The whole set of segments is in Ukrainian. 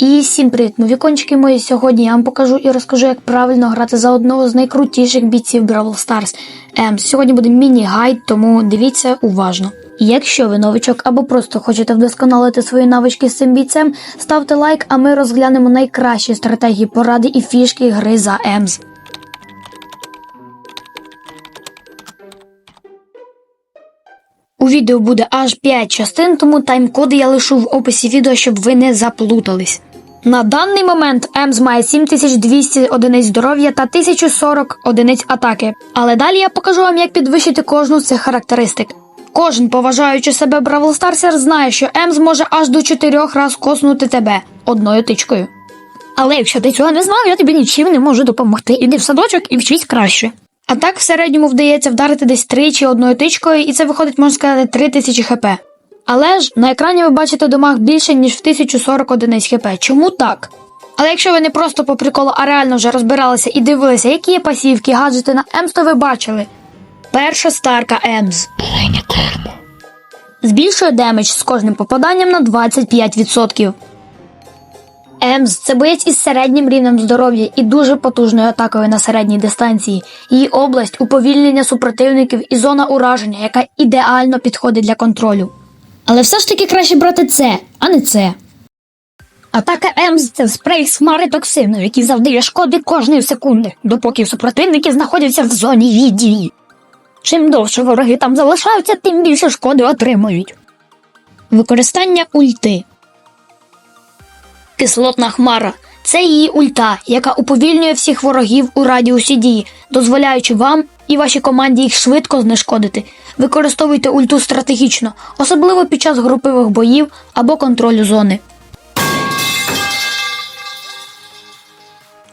І всім привіт, вікончики мої. Сьогодні я вам покажу і розкажу, як правильно грати за одного з найкрутіших бійців Бравл Stars. Ем, сьогодні буде міні-гайд, тому дивіться уважно. Якщо ви новичок або просто хочете вдосконалити свої навички з цим бійцем, ставте лайк, а ми розглянемо найкращі стратегії поради і фішки гри за Емс. У відео буде аж 5 частин, тому тайм-коди я лишу в описі відео, щоб ви не заплутались. На даний момент Емс має 7200 одиниць здоров'я та 1040 одиниць атаки. Але далі я покажу вам, як підвищити кожну з цих характеристик. Кожен, поважаючи себе Бравл Старсер, знає, що Емс може аж до 4 раз коснути тебе одною тичкою. Але якщо ти цього не знав, я тобі нічим не можу допомогти. Іди в садочок і вчись краще. А так в середньому вдається вдарити десь тричі одною тичкою, і це виходить, можна сказати, 3000 хп. Але ж на екрані ви бачите домах більше, ніж в 1040 одиниць хп. Чому так? Але якщо ви не просто по приколу, а реально вже розбиралися і дивилися, які є пасівки, гаджети на Емс, то ви бачили. Перша старка Емс. Збільшує демедж з кожним попаданням на 25%. Емс це боєць із середнім рівнем здоров'я і дуже потужною атакою на середній дистанції. Її область уповільнення супротивників і зона ураження, яка ідеально підходить для контролю. Але все ж таки краще брати це, а не це. Атака Емс це спрей з хмари токсину, який завдає шкоди кожної секунди, допоки супротивники знаходяться в зоні її дії. Чим довше вороги там залишаються, тим більше шкоди отримують. Використання ульти. Кислотна хмара це її ульта, яка уповільнює всіх ворогів у радіусі дії, дозволяючи вам і вашій команді їх швидко знешкодити. Використовуйте ульту стратегічно, особливо під час групових боїв або контролю зони.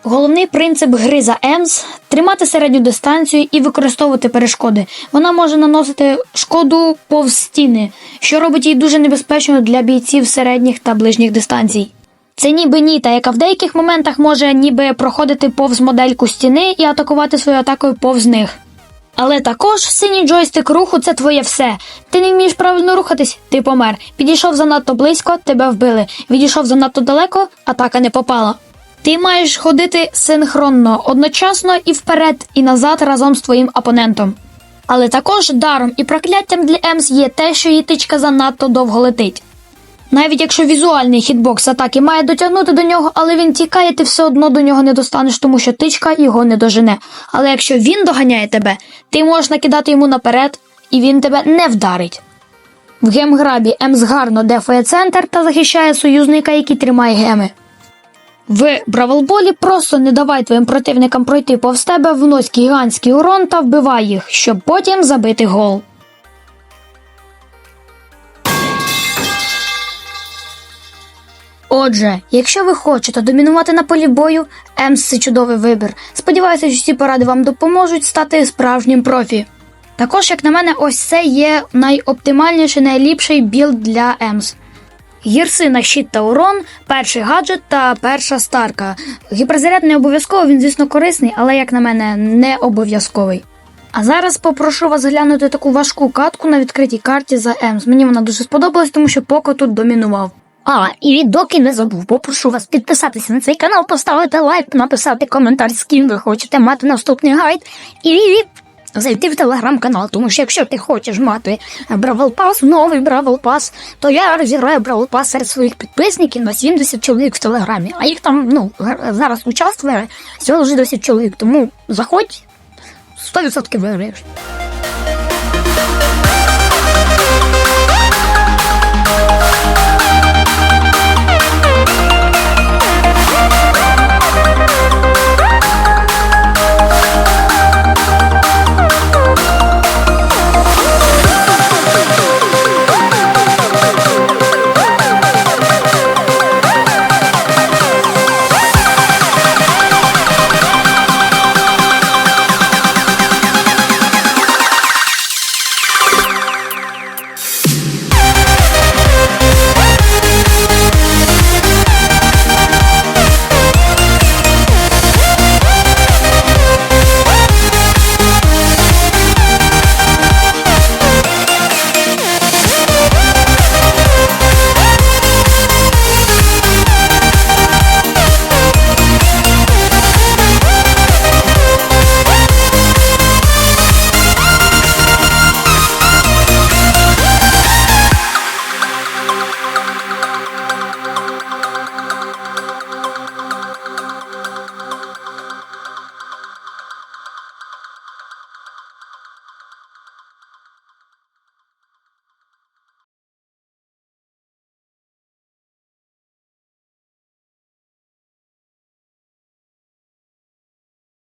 Головний принцип гри за Емс тримати середню дистанцію і використовувати перешкоди. Вона може наносити шкоду повз стіни, що робить її дуже небезпечною для бійців середніх та ближніх дистанцій. Це ніби Ніта, яка в деяких моментах може ніби проходити повз модельку стіни і атакувати своєю атакою повз них. Але також синій джойстик руху це твоє все. Ти не вмієш правильно рухатись, ти помер. Підійшов занадто близько, тебе вбили. Відійшов занадто далеко, атака не попала. Ти маєш ходити синхронно, одночасно і вперед, і назад разом з твоїм опонентом. Але також даром і прокляттям для Емс є те, що її тичка занадто довго летить. Навіть якщо візуальний хітбокс атаки має дотягнути до нього, але він тікає, ти все одно до нього не достанеш, тому що тичка його не дожене. Але якщо він доганяє тебе, ти можеш накидати йому наперед, і він тебе не вдарить. В гемграбі Емс гарно дефає центр та захищає союзника, який тримає геми. В бравлболі просто не давай твоїм противникам пройти повз тебе, внось гігантський урон та вбивай їх, щоб потім забити гол. Отже, якщо ви хочете домінувати на полі бою, Емс це чудовий вибір. Сподіваюся, що ці поради вам допоможуть стати справжнім профі. Також, як на мене, ось це є найоптимальніший, найліпший білд для Емс. Гірсина, щит та урон, перший гаджет та перша старка. Гіперзаряд не обов'язково, він, звісно, корисний, але, як на мене, не обов'язковий. А зараз попрошу вас глянути таку важку катку на відкритій карті за Емс. Мені вона дуже сподобалась, тому що Поко тут домінував. А, і відоки не забув, попрошу вас підписатися на цей канал, поставити лайк, написати коментар, з ким ви хочете мати наступний гайд, і зайти в телеграм-канал, тому що якщо ти хочеш мати Бравл Пас, новий Бравл Пас, то я розіграю Бравл Пас серед своїх підписників на 70 чоловік в телеграмі. А їх там ну зараз участвує всього лише 10 чоловік, тому заходь 100% виграєш.